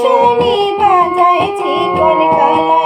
শুনি বাজায় চিকন কালা